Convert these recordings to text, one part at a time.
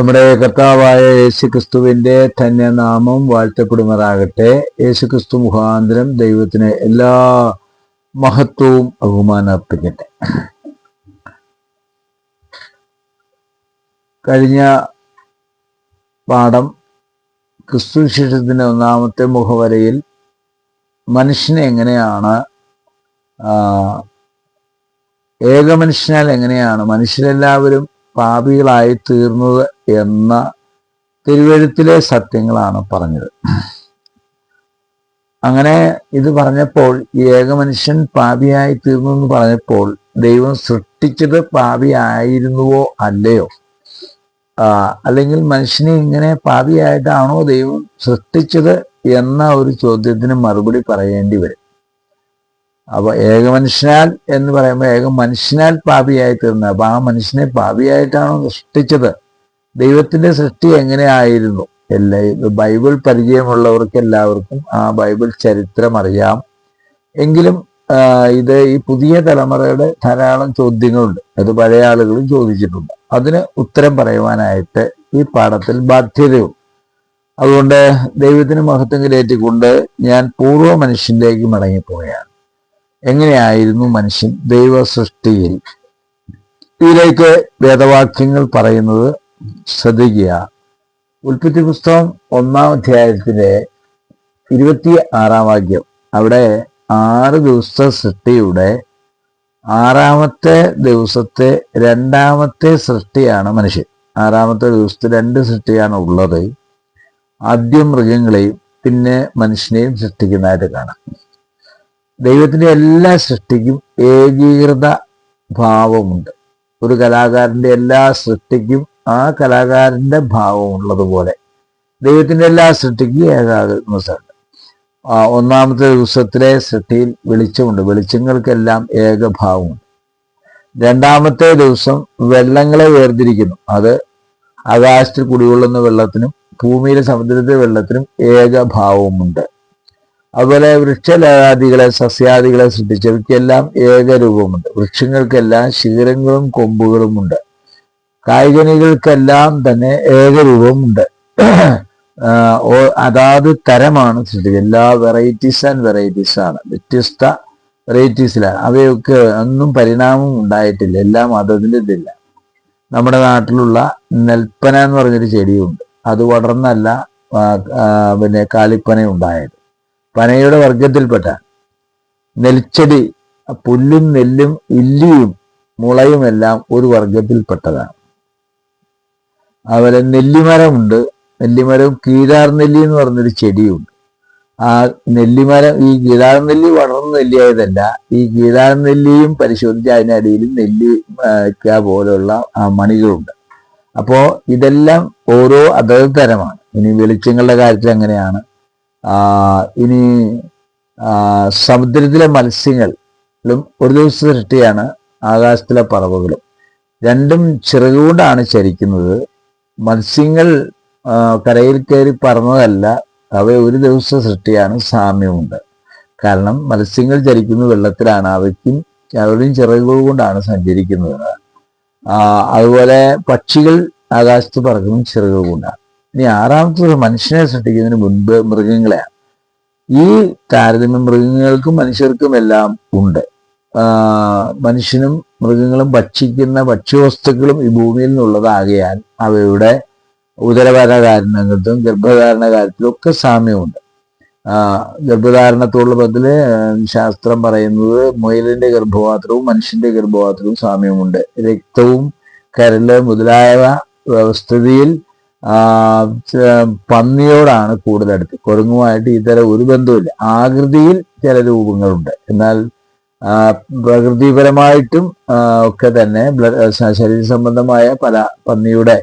നമ്മുടെ കർത്താവായ യേശുക്രിസ്തുവിന്റെ തന്നെ നാമം വാഴ്ത്തപ്പെടുമാറാകട്ടെ. യേശുക്രിസ്തു മുഖാന്തരം ദൈവത്തിന് എല്ലാ മഹത്വവും ബഹുമാനം കഴിഞ്ഞ പാഠം ക്രിസ്തു ശിഷ്യത്തിന്റെ ഒന്നാമത്തെ മുഖവരയിൽ മനുഷ്യനെ എങ്ങനെയാണ് ഏക ഏകമനുഷ്യനാൽ എങ്ങനെയാണ് മനുഷ്യരെല്ലാവരും പാപികളായി തീർന്നത് എന്ന തിരുവഴുത്തിലെ സത്യങ്ങളാണ് പറഞ്ഞത്. അങ്ങനെ ഇത് പറഞ്ഞപ്പോൾ ഏകമനുഷ്യൻ പാപിയായി തീർന്നു എന്ന് പറഞ്ഞപ്പോൾ ദൈവം സൃഷ്ടിച്ചത് പാപിയായിരുന്നുവോ അല്ലയോ? അല്ലെങ്കിൽ മനുഷ്യനെ ഇങ്ങനെ പാപിയായിട്ടാണോ ദൈവം സൃഷ്ടിച്ചത് എന്ന ഒരു ചോദ്യത്തിന് മറുപടി പറയേണ്ടി വരും. അപ്പൊ ഏക മനുഷ്യനാൽ എന്ന് പറയുമ്പോൾ ഏക മനുഷ്യനാൽ പാപിയായി തീർന്നത് അപ്പൊ ആ മനുഷ്യനെ പാപിയായിട്ടാണോ സൃഷ്ടിച്ചത്? ദൈവത്തിന്റെ സൃഷ്ടി എങ്ങനെയായിരുന്നു? എല്ലാ ബൈബിൾ പരിചയമുള്ളവർക്ക് എല്ലാവർക്കും ആ ബൈബിൾ ചരിത്രം അറിയാം. എങ്കിലും ഇത് ഈ പുതിയ തലമുറയുടെ ധാരാളം ചോദ്യങ്ങളുണ്ട്. അത് പഴയ ആളുകളും ചോദിച്ചിട്ടുണ്ട്. അതിന് ഉത്തരം പറയുവാനായിട്ട് ഈ പാഠത്തിൽ ബാധ്യതയുണ്ട്. അതുകൊണ്ട് ദൈവത്തിന് മഹത്വം കയറ്റിക്കൊണ്ട് ഞാൻ പൂർവ മനുഷ്യനിലേക്ക് മടങ്ങിപ്പോവുകയാണ്. എങ്ങനെയായിരുന്നു മനുഷ്യൻ ദൈവ സൃഷ്ടിയിൽ ഇതിലേക്ക് വേദവാക്യങ്ങൾ പറയുന്നത് ശ്രദ്ധിക്കുക. ഉൽപ്പത്തി പുസ്തകം ഒന്നാം അധ്യായത്തിലെ ഇരുപത്തി ആറാം വാക്യം. അവിടെ ആറ് ദിവസ സൃഷ്ടിയുടെ ആറാമത്തെ ദിവസത്തെ രണ്ടാമത്തെ സൃഷ്ടിയാണ് മനുഷ്യൻ. ആറാമത്തെ ദിവസത്തെ രണ്ട് സൃഷ്ടിയാണ് ഉള്ളത്. ആദ്യം മൃഗങ്ങളെയും പിന്നെ മനുഷ്യനെയും സൃഷ്ടിക്കുന്നതായിട്ട് കാണാം. ദൈവത്തിന്റെ എല്ലാ സൃഷ്ടിക്കും ഏകീകൃത ഭാവമുണ്ട്. ഒരു കലാകാരന്റെ എല്ലാ സൃഷ്ടിക്കും ആ കലാകാരന്റെ ഭാവമുള്ളതുപോലെ ദൈവത്തിന്റെ എല്ലാ സൃഷ്ടിക്കും ഏകാഗ്രമുണ്ട് ആ ഒന്നാമത്തെ ദിവസത്തിലെ സൃഷ്ടിയിൽ വെളിച്ചമുണ്ട്. വെളിച്ചങ്ങൾക്കെല്ലാം ഏകഭാവമുണ്ട്. രണ്ടാമത്തെ ദിവസം വെള്ളങ്ങളെ വേർതിരിക്കുന്നു. അത് ആകാശത്തിൽ കുടികൊള്ളുന്ന വെള്ളത്തിനും ഭൂമിയിലെ സമുദ്രത്തിലെ വെള്ളത്തിനും ഏകഭാവമുണ്ട്. അതുപോലെ വൃക്ഷലതാദികളെ സസ്യാദികളെ സൃഷ്ടിച്ചവയ്ക്കെല്ലാം ഏകരൂപമുണ്ട്. വൃക്ഷങ്ങൾക്കെല്ലാം ശിഖരങ്ങളും കൊമ്പുകളുമുണ്ട്. കായികനികൾക്കെല്ലാം തന്നെ ഏകരൂപമുണ്ട്. അതാത് തരമാണ് സൃഷ്ടിച്ചത് എല്ലാ വെറൈറ്റീസ് ആൻഡ് വെറൈറ്റീസ് ആണ്. വ്യത്യസ്ത വെറൈറ്റീസിലാണ്. അവയൊക്കെ ഒന്നും പരിണാമം ഉണ്ടായിട്ടില്ല. എല്ലാം അതതിന്റെ ഇതില്ല നമ്മുടെ നാട്ടിലുള്ള നെൽപ്പന എന്ന് പറഞ്ഞൊരു ചെടിയുണ്ട്. അത് വളർന്നല്ല പിന്നെ കാലിപ്പന ഉണ്ടായത് പനയുടെ വർഗത്തിൽപ്പെട്ട നെൽച്ചെടി പുല്ലും നെല്ലും ഇല്ലിയും മുളയുമെല്ലാം ഒരു വർഗത്തിൽപ്പെട്ടതാണ് അതുപോലെ നെല്ലിമരമുണ്ട്. നെല്ലിമരം കീഴാർ നെല്ലി എന്ന് പറഞ്ഞൊരു ചെടിയുണ്ട്. ആ നെല്ലിമരം ഈ കീഴാർ നെല്ലി വളർന്ന നെല്ലിയായതല്ല. ഈ കീഴാർ നെല്ലിയും പരിശോധിച്ച് അതിനടിയിൽ നെല്ലി പോലെയുള്ള മണികളുണ്ട്. അപ്പോൾ ഇതെല്ലാം ഓരോ അതത് തരമാണ് ഇനി വെളിച്ചങ്ങളുടെ കാര്യത്തിൽ അങ്ങനെയാണ് ഇനി സമുദ്രത്തിലെ മത്സ്യങ്ങളും ഒരു ദിവസം സൃഷ്ടിയാണ് ആകാശത്തിലെ പറവകളും. രണ്ടും ചിറകുകൊണ്ടാണ് ചരിക്കുന്നത്. മത്സ്യങ്ങൾ കരയിൽ കയറി പറന്നതല്ല അവ ഒരു ദിവസത്തെ സൃഷ്ടിയാണ് സാമ്യമുണ്ട്. കാരണം മത്സ്യങ്ങൾ ചരിക്കുന്ന വെള്ളത്തിലാണ് അവയ്ക്കും അവരുടെയും ചിറകുകൾ കൊണ്ടാണ് സഞ്ചരിക്കുന്നത്. അതുപോലെ പക്ഷികൾ ആകാശത്ത് പറക്കുന്ന ചിറകുകൾ കൊണ്ടാണ്. ഇനി ആറാമത്തത് മനുഷ്യനെ സൃഷ്ടിക്കുന്നതിന് മുൻപ് മൃഗങ്ങളെയാണ്. ഈ താരതമ്യം മൃഗങ്ങൾക്കും മനുഷ്യർക്കും എല്ലാം ഉണ്ട്. മനുഷ്യനും മൃഗങ്ങളും ഭക്ഷിക്കുന്ന ഭക്ഷ്യവസ്തുക്കളും ഈ ഭൂമിയിൽ നിന്നുള്ളതാകയാൽ അവയുടെ ഉദരഭരണ കാരണങ്ങൾക്കും ഗർഭധാരണ കാര്യത്തിലും ഒക്കെ സാമ്യമുണ്ട്. ഗർഭധാരണത്തോടുള്ള ബദൽ ശാസ്ത്രം പറയുന്നത് മുയലിന്റെ ഗർഭപാത്രവും മനുഷ്യന്റെ ഗർഭപാത്രവും സാമ്യമുണ്ട്. രക്തവും കരൾ മുതലായവ വ്യവസ്ഥിതിയിൽ പന്നിയോടാണ് കൂടുതൽ അടുത്ത് കുരങ്ങുമായിട്ട് ഇതര ഒരു ബന്ധവുമില്ല. ആകൃതിയിൽ ചില രൂപങ്ങളുണ്ട്. എന്നാൽ പ്രകൃതിപരമായിട്ടും ഒക്കെ തന്നെ ശരീര സംബന്ധമായ പല പന്നിയുടെ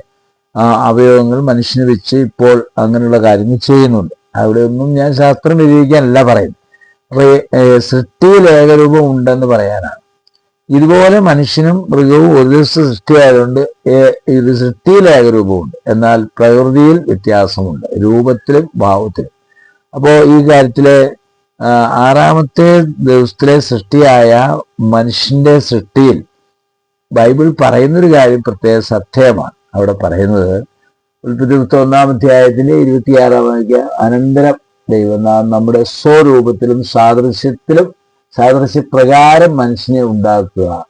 അവയവങ്ങൾ മനുഷ്യന് വെച്ച് ഇപ്പോൾ അങ്ങനെയുള്ള കാര്യങ്ങൾ ചെയ്യുന്നുണ്ട്. അവിടെയൊന്നും ഞാൻ ശാസ്ത്രം വിജയിക്കാനല്ല പറയുന്നത്. അപ്പൊ സൃഷ്ടിയിൽ ഏകരൂപം ഉണ്ടെന്ന് പറയാനാണ്. ഇതുപോലെ മനുഷ്യനും മൃഗവും ഒരു ദിവസം സൃഷ്ടിയായതുകൊണ്ട് ഇത് സൃഷ്ടിയിൽ ഏകരൂപമുണ്ട് എന്നാൽ പ്രകൃതിയിൽ വ്യത്യാസമുണ്ട്. രൂപത്തിലും ഭാവത്തിലും. അപ്പോൾ ഈ കാര്യത്തിലെ ആറാമത്തെ ദിവസത്തിലെ സൃഷ്ടിയായ മനുഷ്യന്റെ സൃഷ്ടിയിൽ ബൈബിൾ പറയുന്നൊരു കാര്യം പ്രത്യേക സത്യമാണ്. അവിടെ പറയുന്നത് ഉൽപ്പത്തി ഒന്നാം അധ്യായത്തിന്റെ ഇരുപത്തിയാറാം അനന്തരം ദൈവം നാം നമ്മുടെ സ്വരൂപത്തിലും സാദൃശ്യത്തിലും സാദൃശ്യപ്രകാരം മനുഷ്യനെ ഉണ്ടാക്കുക.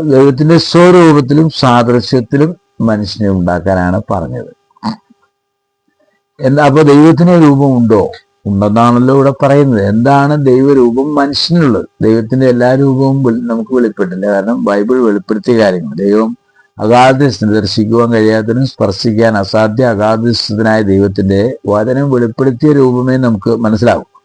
ദൈവത്തിന്റെ സ്വരൂപത്തിലും സാദൃശ്യത്തിലും മനുഷ്യനെ ഉണ്ടാക്കാനാണ് പറഞ്ഞത്. എന്താ അപ്പൊ ദൈവത്തിന് രൂപമുണ്ടോ? ഉണ്ടെന്നാണല്ലോ ഇവിടെ പറയുന്നത്. എന്താണ് ദൈവരൂപം? മനുഷ്യനുള്ളത്. ദൈവത്തിന്റെ എല്ലാ രൂപവും നമുക്ക് വെളിപ്പെട്ടില്ല. കാരണം ബൈബിൾ വെളിപ്പെടുത്തിയ കാര്യങ്ങൾ. ദൈവം അഗാധസ്ഥന് ദർശിക്കുവാൻ കഴിയാത്തതിനും സ്പർശിക്കാൻ അസാധ്യ അഗാധസ്ഥനായ ദൈവത്തിന്റെ വചനം വെളിപ്പെടുത്തിയ രൂപമേ നമുക്ക് മനസ്സിലാവും.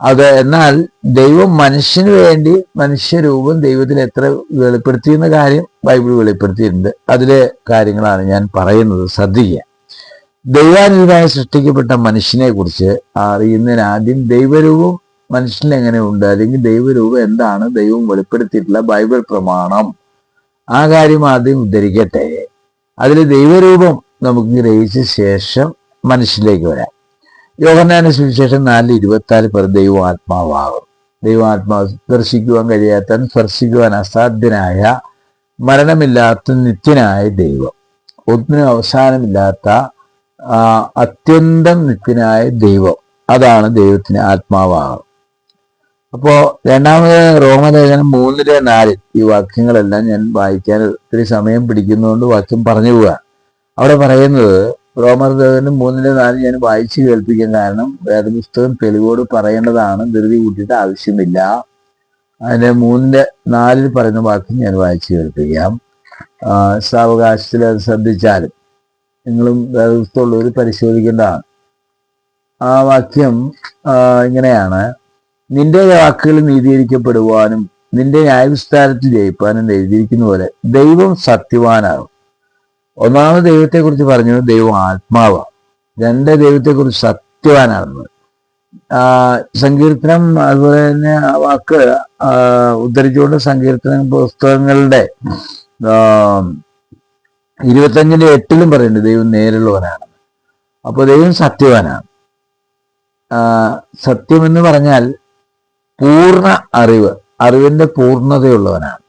അത് എന്നാൽ ദൈവം മനുഷ്യന് വേണ്ടി മനുഷ്യരൂപം ദൈവത്തിൽ എത്ര വെളിപ്പെടുത്തിയെന്ന കാര്യം ബൈബിൾ വെളിപ്പെടുത്തിയിട്ടുണ്ട്. അതിലെ കാര്യങ്ങളാണ് ഞാൻ പറയുന്നത്. ശ്രദ്ധിക്കുക. ദൈവാനുരായി സൃഷ്ടിക്കപ്പെട്ട മനുഷ്യനെ കുറിച്ച് അറിയുന്നതിന് ആദ്യം ദൈവരൂപം മനുഷ്യനിൽ എങ്ങനെയുണ്ട് അല്ലെങ്കിൽ ദൈവരൂപം എന്താണ്? ദൈവം വെളിപ്പെടുത്തിയിട്ടുള്ള ബൈബിൾ പ്രമാണം. ആ കാര്യം ആദ്യം ഉദ്ധരിക്കട്ടെ. അതിൽ ദൈവരൂപം നമുക്ക് ഗ്രഹിച്ച ശേഷം മനുഷ്യനിലേക്ക് വരാം. യോഹന്നാന സുവിശേഷം നാല് ഇരുപത്തിനാല് പേർ ദൈവാത്മാവാകും ദൈവാത്മാവ് ദർശിക്കുവാൻ കഴിയാത്ത സ്പർശിക്കുവാൻ അസാധ്യനായ മരണമില്ലാത്ത നിത്യനായ ദൈവം. ഒന്നിനും അവസാനമില്ലാത്ത അത്യന്തം നിത്യനായ ദൈവം അതാണ് ദൈവത്തിന് ആത്മാവാകും അപ്പോ രണ്ടാമത് റോമലേഖനം മൂന്നിലെ നാലിൽ ഈ വാക്യങ്ങളെല്ലാം ഞാൻ വായിക്കാൻ ഒത്തിരി സമയം പിടിക്കുന്നതുകൊണ്ട് വാക്യം പറഞ്ഞു പോവാ അവിടെ പറയുന്നത് റോമലേഖനം മൂന്നിലെ നാല് ഞാൻ വായിച്ചു കേൾപ്പിക്കാൻ കാരണം വേദപുസ്തകം തെളിവോട് പറയേണ്ടതാണ് ധൃതി കൂട്ടിയിട്ട് ആവശ്യമില്ല. അതിന്റെ മൂന്നിന്റെ നാലിൽ പറയുന്ന വാക്ക് ഞാൻ വായിച്ചു കേൾപ്പിക്കാം. സാവകാശത്തിൽ അത് ശ്രദ്ധിച്ചാലും നിങ്ങളും വേദപുസ്തകമുള്ളവർ പരിശോധിക്കേണ്ടതാണ്. ആ വാക്യം ഇങ്ങനെയാണ്. നിന്റെ വാക്കുകൾ നീതീകരിക്കപ്പെടുവാനും നിന്റെ ന്യായവിസ്താരത്തിൽ ജയിപ്പാനും എഴുതിയിരിക്കുന്ന പോലെ ദൈവം സത്യവാനാകും. ഒന്നാമത് ദൈവത്തെക്കുറിച്ച് പറഞ്ഞു ദൈവം ആത്മാവാണ്. രണ്ട് ദൈവത്തെക്കുറിച്ച് സത്യവാനാണെന്ന്. ആ, സങ്കീർത്തനം അതുപോലെ തന്നെ ആ വാക്ക് ഉദ്ധരിച്ചുകൊണ്ട് സങ്കീർത്തന പുസ്തകങ്ങളുടെ ഇരുപത്തഞ്ചിന്റെ എട്ടിലും പറയുന്നുണ്ട് ദൈവം നേരുള്ളവനാണ് അപ്പൊ ദൈവം സത്യവാനാണ്. സത്യം എന്ന് പറഞ്ഞാൽ പൂർണ അറിവ് അറിവിന്റെ പൂർണതയുള്ളവനാണ്.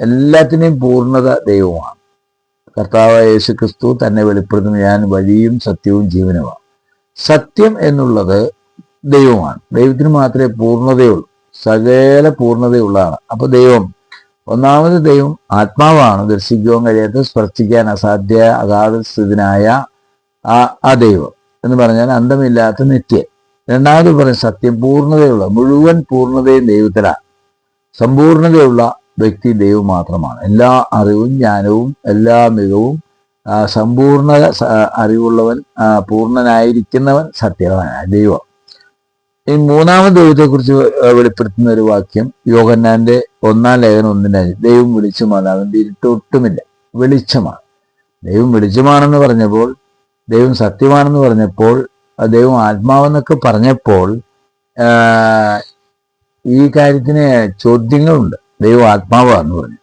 എല്ലാത്തിനെയും പൂർണത ദൈവമാണ്. കർത്താവായ യേശു ക്രിസ്തു തന്നെ വെളിപ്പെടുത്തുന്ന ഞാൻ വഴിയും സത്യവും ജീവനുമാണ്. സത്യം എന്നുള്ളത് ദൈവമാണ്. ദൈവത്തിന് മാത്രമേ പൂർണതയുള്ളൂ. സകല പൂർണതയുള്ളതാണ്. അപ്പൊ ദൈവം ഒന്നാമത് ദൈവം ആത്മാവാണ്. ദർശിക്കുവാൻ കഴിയാത്ത സ്പർശിക്കാൻ അസാധ്യ അഗാധസ്ഥിതനായ ആ ആ ദൈവം എന്ന് പറഞ്ഞാൽ അന്തമില്ലാത്ത നിത്യം. രണ്ടാമത് പറയും സത്യം പൂർണതയുള്ള മുഴുവൻ പൂർണതയും ദൈവത്തിലാണ് സമ്പൂർണതയുള്ള വ്യക്തി ദൈവം മാത്രമാണ്. എല്ലാ അറിവും ജ്ഞാനവും എല്ലാ മികവും സമ്പൂർണ അറിവുള്ളവൻ പൂർണനായിരിക്കുന്നവൻ സത്യവാനായ ദൈവം. ഈ മൂന്നാമത് ദൈവത്തെക്കുറിച്ച് വെളിപ്പെടുത്തുന്ന ഒരു വാക്യം യോഗന്നാന്റെ ഒന്നാം ലേഖനം ഒന്നിനായി ദൈവം വെളിച്ചമാണ് അവന്റെ ഇരുട്ടൊട്ടുമില്ല വെളിച്ചമാണ്. ദൈവം വെളിച്ചമാണെന്ന് പറഞ്ഞപ്പോൾ ദൈവം സത്യമാണെന്ന് പറഞ്ഞപ്പോൾ ദൈവം ആത്മാവെന്നൊക്കെ പറഞ്ഞപ്പോൾ ഈ കാര്യത്തിന് ചോദ്യങ്ങളുണ്ട്. ദൈവം ആത്മാവാന്ന് പറഞ്ഞു.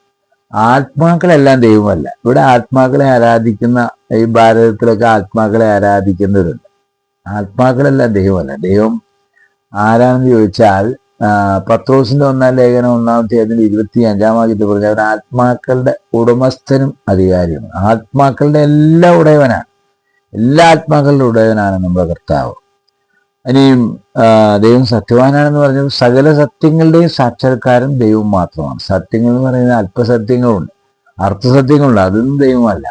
ആത്മാക്കളെല്ലാം ദൈവമല്ല. ഇവിടെ ആത്മാക്കളെ ആരാധിക്കുന്ന ഈ ഭാരതത്തിലൊക്കെ ആത്മാക്കളെ ആരാധിക്കുന്നവരുണ്ട്. ആത്മാക്കളെല്ലാം ദൈവമല്ല. ദൈവം ആരാണെന്ന് ചോദിച്ചാൽ പത്രോസിന്റെ ഒന്നാം ലേഖനം ഒന്നാമത്തെ അതിന്റെ ഇരുപത്തി അഞ്ചാം പറഞ്ഞ അവൻ ആത്മാക്കളുടെ ഉടമസ്ഥനും അധികാരിയുമാണ്. ആത്മാക്കളുടെ എല്ലാ ഉടയവനാണ്. എല്ലാ ആത്മാക്കളുടെ ഉടയവനാണ് നമ്മുടെ കർത്താവ് ഇനിയും ദൈവം സത്യവാനാണെന്ന് പറഞ്ഞു സകല സത്യങ്ങളുടെയും സാക്ഷാത്കാരൻ ദൈവം മാത്രമാണ്. സത്യങ്ങൾ എന്ന് പറയുന്നത് അല്പസത്യങ്ങളുണ്ട്. അർത്ഥസത്യങ്ങളുണ്ട്. അതൊന്നും ദൈവമല്ല.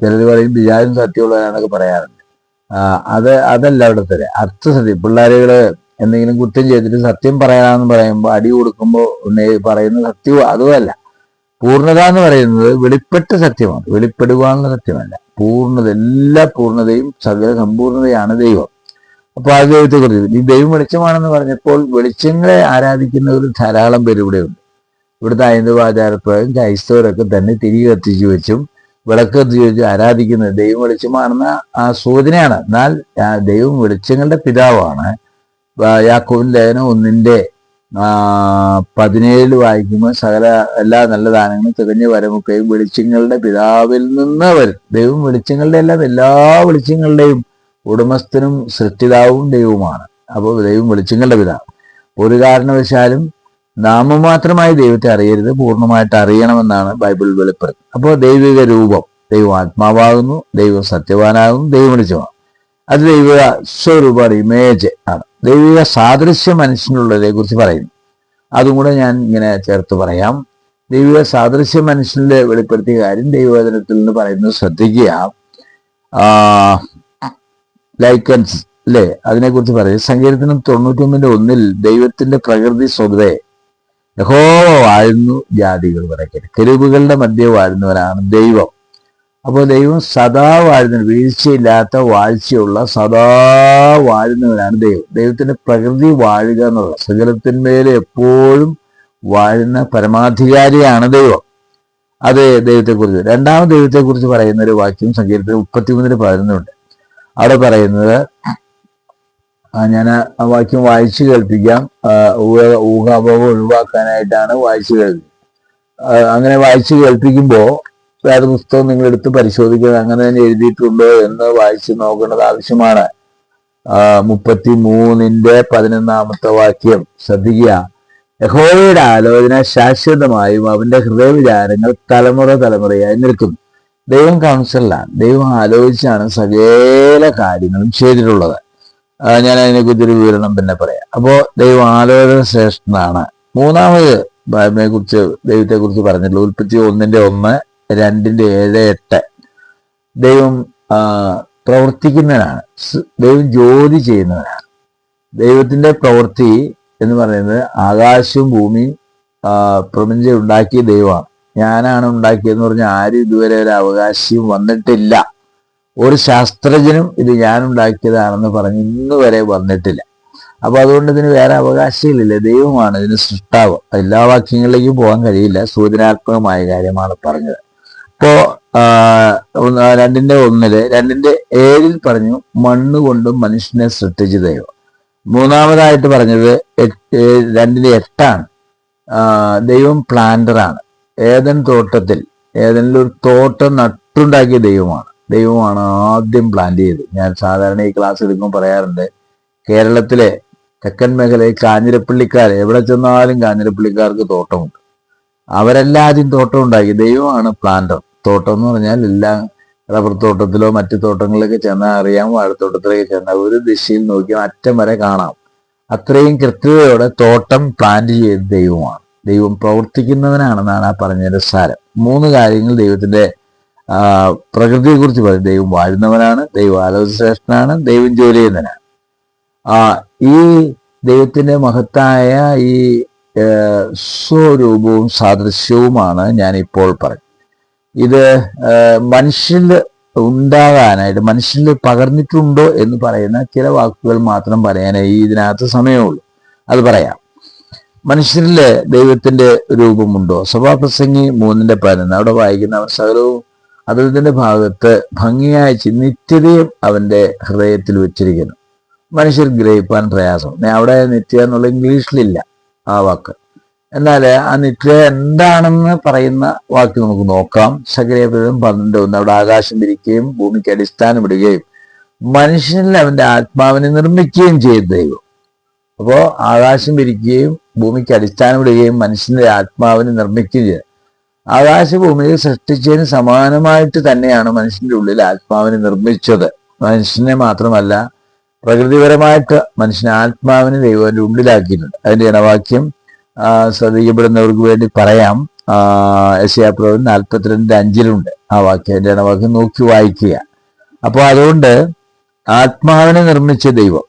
ചിലർ പറയും വിചാരം സത്യമുള്ളവരാണെന്നൊക്കെ പറയാറുണ്ട്. അത് അതല്ല അവിടുത്തെ അർത്ഥസത്യം. പിള്ളേരുകൾ എന്തെങ്കിലും കുറ്റം ചെയ്തിട്ട് സത്യം പറയാമെന്ന് പറയുമ്പോൾ അടി കൊടുക്കുമ്പോൾ പറയുന്ന സത്യവും അതുമല്ല പൂർണത എന്ന് പറയുന്നത് വെളിപ്പെട്ട സത്യമാണ്. വെളിപ്പെടുവാനുള്ള സത്യമല്ല. പൂർണത എല്ലാ പൂർണതയും സകല സമ്പൂർണതയാണ് ദൈവം. അപ്പൊ ആ ദൈവത്തെ കുറിച്ച് ഈ ദൈവം വെളിച്ചമാണെന്ന് പറഞ്ഞപ്പോൾ വെളിച്ചങ്ങളെ ആരാധിക്കുന്നവർ ധാരാളം പേര് ഇവിടെ ഉണ്ട് ഇവിടുത്തെ ഹൈന്ദവ ആചാരപ്രകാരം ക്രൈസ്തവരൊക്കെ തന്നെ തിരി കത്തിച്ചു വെച്ചും വിളക്ക് കത്തിച്ചു ആരാധിക്കുന്നത് ദൈവം വെളിച്ചമാണെന്ന ആ സൂചനയാണ്. എന്നാൽ ദൈവം വെളിച്ചങ്ങളുടെ പിതാവാണ്. യാക്കോവിൻ ലേഖനം ഒന്നിന്റെ ആ പതിനേഴിൽ വായിക്കുമ്പോൾ സകല എല്ലാ നല്ല ദാനങ്ങളും തികഞ്ഞ വരമൊക്കെയും വെളിച്ചങ്ങളുടെ പിതാവിൽ നിന്ന് വരും. ദൈവം വെളിച്ചങ്ങളുടെ എല്ലാം എല്ലാ വെളിച്ചങ്ങളുടെയും ഉടമസ്ഥനും സൃഷ്ടിതാവും ദൈവവുമാണ്. അപ്പോൾ ദൈവം വെളിച്ചങ്ങളുടെ പിതാവ്. ഒരു കാരണവശാലും നാമമാത്രമായി ദൈവത്തെ അറിയരുത് പൂർണമായിട്ട് അറിയണമെന്നാണ് ബൈബിൾ വെളിപ്പെടുത്തുന്നത്. അപ്പോൾ ദൈവിക രൂപം ദൈവം ആത്മാവാകുന്നു ദൈവം സത്യവാനാകുന്നു ദൈവം വെളിച്ചമാണ്. അത് ദൈവിക സ്വരൂപ ഇമേജ് ആണ്. ദൈവിക സാദൃശ്യ മനുഷ്യനുള്ളതിനെ കുറിച്ച് പറയുന്നു. അതും കൂടെ ഞാൻ ഇങ്ങനെ ചേർത്ത് പറയാം. ദൈവിക സാദൃശ്യ മനുഷ്യനിൽ വെളിപ്പെടുത്തിയ കാര്യം ദൈവവചനത്തിൽ നിന്ന് പറയുന്നത് ശ്രദ്ധിക്കുക. ലൈക്കൻസ് അല്ലെ അതിനെക്കുറിച്ച് പറയും. സങ്കീർത്തനം തൊണ്ണൂറ്റൊന്നിന്റെ ഒന്നിൽ ദൈവത്തിന്റെ പ്രകൃതി സ്വതേ യഹോവ വാഴുന്നു ജാതികൾ പറയട്ടെ കെരുവുകളുടെ മധ്യ വാഴുന്നവനാണ് ദൈവം. അപ്പോൾ ദൈവം സദാ വാഴുന്ന വീഴ്ചയില്ലാത്ത വാഴ്ചയുള്ള സദാ വാഴുന്നവനാണ് ദൈവം. ദൈവത്തിന്റെ പ്രകൃതി വാഴുക എന്നുള്ള സകലത്തിന്മേൽ എപ്പോഴും വാഴുന്ന പരമാധികാരിയാണ് ദൈവം. അത് ദൈവത്തെക്കുറിച്ച്. രണ്ടാമത് ദൈവത്തെക്കുറിച്ച് പറയുന്ന ഒരു വാക്യം സങ്കീർത്തനം മുപ്പത്തിമൂന്നിന് പതിനൊന്നുണ്ട് അവിടെ പറയുന്നത് ഞാൻ ആ വാക്യം വായിച്ചു കേൾപ്പിക്കാം. ഊഹ- ഊഹാഭാവം ഒഴിവാക്കാനായിട്ടാണ് വായിച്ചു കേൾപ്പിക്കുന്നത്. അങ്ങനെ വായിച്ചു കേൾപ്പിക്കുമ്പോൾ വേദപുസ്തകം നിങ്ങൾ എടുത്ത് പരിശോധിക്കുന്നത് അങ്ങനെ തന്നെ എഴുതിയിട്ടുണ്ടോ എന്ന് വായിച്ചു നോക്കേണ്ടത് ആവശ്യമാണ്. മുപ്പത്തി മൂന്നിന്റെ പതിനൊന്നാമത്തെ വാക്യം. ശ്രദ്ധിക്കുക. യഹോവയുടെ ആലോചന ശാശ്വതമായും അവന്റെ ഹൃദയവിചാരങ്ങൾ തലമുറ തലമുറയായി നിൽക്കുന്നു. ദൈവം കൗൺസിലാണ് ദൈവം ആലോചിച്ചാണ് സകല കാര്യങ്ങളും ചെയ്തിട്ടുള്ളത്. ഞാൻ അതിനെക്കുറിച്ചൊരു വിവരണം പിന്നെ പറയാം. അപ്പോൾ ദൈവം ആലോചന ശ്രേഷ്ഠനാണ്. മൂന്നാമത് ബൈബിളിനെ കുറിച്ച് ദൈവത്തെ കുറിച്ച് പറഞ്ഞിട്ടുള്ള ഉൽപ്പത്തി ഒന്നിന്റെ ഒന്ന് രണ്ടിന്റെ ഏഴ് എട്ട്. ദൈവം പ്രവർത്തിക്കുന്നവനാണ്. ദൈവം ജോലി ചെയ്യുന്നവനാണ്. ദൈവത്തിന്റെ പ്രവൃത്തി എന്ന് പറയുന്നത് ആകാശവും ഭൂമിയും പ്രപഞ്ചം ഉണ്ടാക്കിയ ദൈവമാണ്. ഞാനാണ് ഉണ്ടാക്കിയതെന്ന് പറഞ്ഞാൽ ആരും ഇതുവരെ ഒരു അവകാശിയും വന്നിട്ടില്ല. ഒരു ശാസ്ത്രജ്ഞനും ഇത് ഞാൻ ഉണ്ടാക്കിയതാണെന്ന് പറഞ്ഞ് ഇന്ന് വരെ വന്നിട്ടില്ല. അപ്പൊ അതുകൊണ്ട് ഇതിന് വേറെ അവകാശങ്ങളില്ല ദൈവമാണ് ഇതിന് സൃഷ്ടാവ്. എല്ലാ വാക്യങ്ങളിലേക്കും പോകാൻ കഴിയില്ല. സൂചനാത്മകമായ കാര്യമാണ് പറഞ്ഞത്. ഇപ്പോ ആ, രണ്ടിന്റെ ഒന്നിൽ രണ്ടിന്റെ ഏഴിൽ പറഞ്ഞു മണ്ണ് കൊണ്ടും മനുഷ്യനെ സൃഷ്ടിച്ച ദൈവം. മൂന്നാമതായിട്ട് പറഞ്ഞത് രണ്ടിന്റെ എട്ടാണ്. ദൈവം ദൈവം പ്ലാന്ററാണ് ഏതൻ തോട്ടത്തിൽ ഏതെങ്കിലും ഒരു തോട്ടം നട്ടുണ്ടാക്കിയ ദൈവമാണ്. ദൈവമാണ് ആദ്യം പ്ലാൻ ചെയ്തത്. ഞാൻ സാധാരണ ഈ ക്ലാസ് എടുക്കുമ്പോൾ പറയാറുണ്ട് കേരളത്തിലെ തെക്കൻ മേഖലയിൽ കാഞ്ഞിരപ്പള്ളിക്കാർ എവിടെ ചെന്നാലും കാഞ്ഞിരപ്പള്ളിക്കാർക്ക് തോട്ടമുണ്ട്. അവരെല്ലാം തോട്ടം ഉണ്ടാക്കി. ദൈവമാണ് പ്ലാന്റർ തോട്ടം എന്ന് പറഞ്ഞാൽ എല്ലാം റബ്ബർ തോട്ടത്തിലോ മറ്റു തോട്ടങ്ങളിലൊക്കെ ചെന്നാൽ അറിയാം വാഴത്തോട്ടത്തിലേക്ക് ചെന്നാൽ ഒരു ദിശയിൽ നോക്കിയാൽ അറ്റം വരെ കാണാം. അത്രയും കൃത്യതയോടെ തോട്ടം പ്ലാന്റ് ചെയ്ത ദൈവമാണ്. ദൈവം പ്രവർത്തിക്കുന്നവനാണെന്നാണ് ആ പറഞ്ഞതിന്റെ സാരം. മൂന്ന് കാര്യങ്ങൾ ദൈവത്തിന്റെ പ്രകൃതിയെക്കുറിച്ച് പ്രകൃതിയെ കുറിച്ച് പറയും. ദൈവം വാഴുന്നവനാണ് ദൈവം ആലോചനശ്രേഷ്ഠനാണ് ദൈവം ജോലി ചെയ്യുന്നവനാണ്. ആ ഈ ദൈവത്തിന്റെ മഹത്തായ ഈ സ്വരൂപവും സാദൃശ്യവുമാണ് ഞാൻ ഇപ്പോൾ പറയും ഇത് മനുഷ്യന് ഉണ്ടാകാനായിട്ട് മനുഷ്യന് പകർന്നിട്ടുണ്ടോ എന്ന് പറയുന്ന ചില വാക്കുകൾ മാത്രം പറയാനായി ഇതിനകത്ത് സമയമുള്ളൂ. അത് പറയാം. മനുഷ്യരിൽ ദൈവത്തിന്റെ രൂപമുണ്ടോ? സഭാപ്രസംഗി മൂന്നിന്റെ പതിനൊന്ന്. അവിടെ വായിക്കുന്ന അവർ സകലവും അതിന്റെ ഭാഗത്ത് ഭംഗിയായ നിത്യതയും അവന്റെ ഹൃദയത്തിൽ വെച്ചിരിക്കുന്നു. മനുഷ്യർ ഗ്രഹിപ്പാൻ പ്രയാസം. അവിടെ നിത്യ എന്നുള്ള ഇംഗ്ലീഷിലില്ല ആ വാക്ക്. എന്നാൽ ആ നിത്യ എന്താണെന്ന് പറയുന്ന വാക്ക് നമുക്ക് നോക്കാം. സകരേപുരം പന്ത്രണ്ട് ഒന്ന്. അവിടെ ആകാശം തിരിക്കുകയും ഭൂമിക്ക് അടിസ്ഥാനം ഇടുകയും മനുഷ്യനിൽ അവന്റെ ആത്മാവിനെ നിർമ്മിക്കുകയും ചെയ്ത ദൈവം. അപ്പോ ആകാശം വിരിക്കുകയും ഭൂമിക്ക് അടിസ്ഥാനം ഇടുകയും മനുഷ്യന്റെ ആത്മാവിനെ നിർമ്മിക്കുകയും. ചെയ്തു ആകാശഭൂമിയെ സൃഷ്ടിച്ചതിന് സമാനമായിട്ട് തന്നെയാണ് മനുഷ്യന്റെ ഉള്ളിൽ ആത്മാവിനെ നിർമ്മിച്ചത്. മനുഷ്യനെ മാത്രമല്ല പ്രകൃതിപരമായിട്ട് മനുഷ്യനെ ആത്മാവിനെ ദൈവത്തിന്റെ ഉള്ളിലാക്കിയിട്ടുണ്ട്. അതിന്റെ ഇണവാക്യം ശ്രദ്ധിക്കപ്പെടുന്നവർക്ക് വേണ്ടി പറയാം. യശയാപ്രവൻ നാൽപ്പത്തിരണ്ട് അഞ്ചിലുണ്ട്. ആ വാക്യം അതിന്റെ ഇണവാക്യം നോക്കി വായിക്കുക. അപ്പോൾ അതുകൊണ്ട് ആത്മാവിനെ നിർമ്മിച്ച ദൈവം.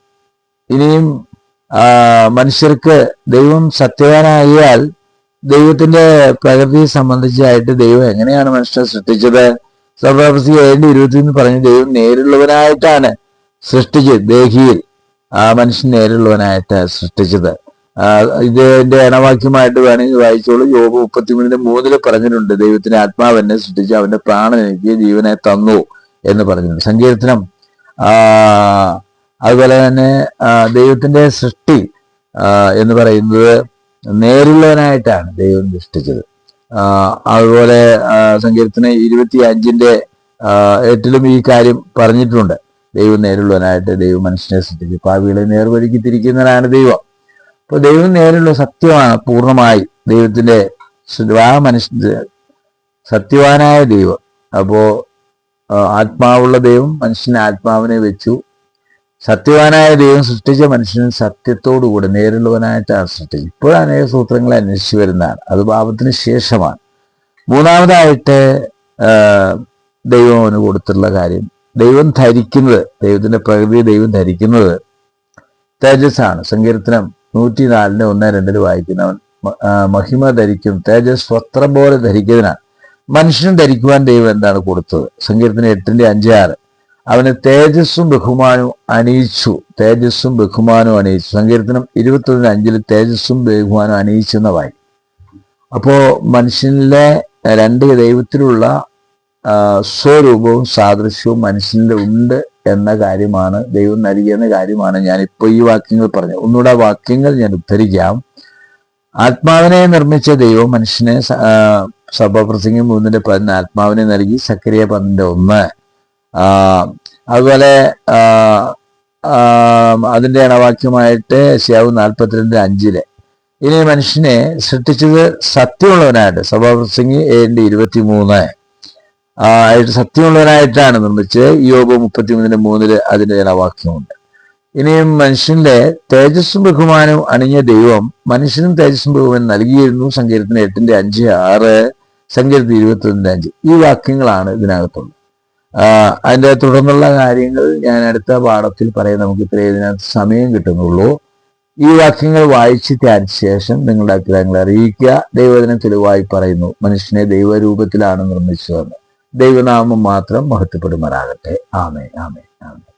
ഇനിയും മനുഷ്യർക്ക് ദൈവം സത്യവാനായാൽ ദൈവത്തിന്റെ പ്രകൃതിയെ സംബന്ധിച്ചായിട്ട് ദൈവം എങ്ങനെയാണ് മനുഷ്യനെ സൃഷ്ടിച്ചത്? സർവപ്രസി ഏഴിന്റെ ഇരുപത്തിന്ന് പറഞ്ഞു ദൈവം നേരിള്ളവനായിട്ടാണ് സൃഷ്ടിച്ചത് ദേഹിയിൽ ആ മനുഷ്യൻ നേരിള്ളവനായിട്ട് സൃഷ്ടിച്ചത്. ഇതിന്റെ എണവാക്യമായിട്ട് വേണമെങ്കിൽ വായിച്ചോളൂ. യോഗ മുപ്പത്തിമൂന്നിന്റെ മൂന്നിൽ പറഞ്ഞിട്ടുണ്ട് ദൈവത്തിന്റെ ആത്മാവ് എന്നെ സൃഷ്ടിച്ചു അവന്റെ പ്രാണൻ എനിക്ക് ജീവനെ തന്നു എന്ന് പറഞ്ഞിട്ടുണ്ട്. സങ്കീർത്തനം ആ അതുപോലെ തന്നെ ദൈവത്തിന്റെ സൃഷ്ടി എന്ന് പറയുന്നത് നേരുള്ളവനായിട്ടാണ് ദൈവം സൃഷ്ടിച്ചത്. അതുപോലെ സങ്കീർത്തന ഇരുപത്തി അഞ്ചിന്റെ എട്ടിലും ഈ കാര്യം പറഞ്ഞിട്ടുണ്ട്. ദൈവം നേരുള്ളവനായിട്ട് ദൈവം മനുഷ്യനെ സൃഷ്ടിച്ചു. പാവികളെ നേർവഴിക്ക് തിരിക്കുന്നവനാണ് ദൈവം. അപ്പൊ ദൈവം നേരുള്ള സത്യമാണ് പൂർണമായി ദൈവത്തിന്റെ ആ മനുഷ്യ സത്യവാനായ ദൈവം. അപ്പോ ആത്മാവുള്ള ദൈവം മനുഷ്യന് ആത്മാവിനെ വെച്ചു. സത്യവാനായ ദൈവം സൃഷ്ടിച്ച മനുഷ്യന് സത്യത്തോടുകൂടെ നേരിടുവാനായിട്ടാണ് സൃഷ്ടിച്ചത് ഇപ്പോഴാണ് അനേക സൂത്രങ്ങളെ അന്വേഷിച്ചു വരുന്നതാണ്. അത് പാപത്തിന് ശേഷമാണ്. മൂന്നാമതായിട്ട് ദൈവം അവന് കൊടുത്തിട്ടുള്ള കാര്യം. ദൈവം ധരിക്കുന്നത് ദൈവത്തിന്റെ പ്രകൃതി ദൈവം ധരിക്കുന്നത് തേജസ്സാണ്. സങ്കീർത്തനം നൂറ്റി നാലിന് ഒന്ന് രണ്ടിൽ വായിക്കുന്നവൻ മഹിമ ധരിക്കും തേജസ് വസ്ത്രം പോലെ ധരിക്കുന്നതിനാണ് മനുഷ്യനും ധരിക്കുവാൻ ദൈവം എന്താണ് കൊടുത്തത്? സങ്കീർത്തനം എട്ടിന്റെ അഞ്ച് ആറ്. അവന് തേജസ്സും ബഹുമാനവും അണിയിച്ചു. തേജസ്സും ബഹുമാനവും അണിയിച്ചു. സങ്കീർത്തനം ഇരുപത്തൊന്നിന് അഞ്ചിൽ തേജസ്സും ബഹുമാനവും അണിയിച്ചെന്ന വായി അപ്പോ മനുഷ്യനിലെ രണ്ട് ദൈവത്തിലുള്ള സ്വരൂപവും സാദൃശ്യവും മനുഷ്യനിലെ ഉണ്ട് എന്ന കാര്യമാണ് ദൈവം നൽകിയെന്ന കാര്യമാണ് ഞാൻ ഇപ്പോൾ ഈ വാക്യങ്ങൾ പറഞ്ഞത്. ഒന്നുകൂടെ വാക്യങ്ങൾ ഞാൻ ഉദ്ധരിക്കാം. ആത്മാവിനെ നിർമ്മിച്ച ദൈവം മനുഷ്യനെ സഭാപ്രസംഗം മൂന്നിന്റെ പതിന് ആത്മാവിനെ നൽകി. സക്രിയ പതിന്റെ ഒന്ന്. അതുപോലെ അതിന്റെ അണവാക്യമായിട്ട് ശ്യാവ് നാൽപ്പത്തിരണ്ട് അഞ്ചിൽ. ഇനി മനുഷ്യനെ സൃഷ്ടിച്ചത് സത്യമുള്ളവനായിട്ട് സഭാപ്രസംഗി ഏഴിന്റെ ഇരുപത്തി മൂന്ന് ആയിട്ട് സത്യമുള്ളവനായിട്ടാണ് നിർമ്മിച്ച് യോബ് മുപ്പത്തിമൂന്നിന്റെ മൂന്നിൽ അതിന്റെ അണവാക്യമുണ്ട്. ഇനിയും മനുഷ്യന്റെ തേജസ്സും ബഹുമാനവും അണിഞ്ഞ ദൈവം മനുഷ്യനും തേജസ്സും ബഹുമാനം നൽകിയിരുന്നു സങ്കീർത്തന എട്ടിന്റെ അഞ്ച് ആറ് സങ്കീർത്തന ഇരുപത്തി അഞ്ച്. ഈ വാക്യങ്ങളാണ് ഇതിനകത്തുള്ളത്. അതിന്റെ തുടർന്നുള്ള കാര്യങ്ങൾ ഞാൻ അടുത്ത പാഠത്തിൽ പറയാം. നമുക്ക് ഇത്രയും ഇതിനകത്ത് സമയം കിട്ടുന്നുള്ളൂ. ഈ വാക്യങ്ങൾ വായിച്ച് ധ്യാനിച്ച ശേഷം നിങ്ങളുടെ അഭിപ്രായങ്ങൾ അറിയിക്കുക. ദൈവദിനം തെളിവായി പറയുന്നു. മനുഷ്യനെ ദൈവരൂപത്തിലാണ് നിർമ്മിച്ചതെന്ന്. ദൈവനാമം മാത്രം മഹത്വപ്പെടുമാറാകട്ടെ. ആമേ ആമേ ആമേ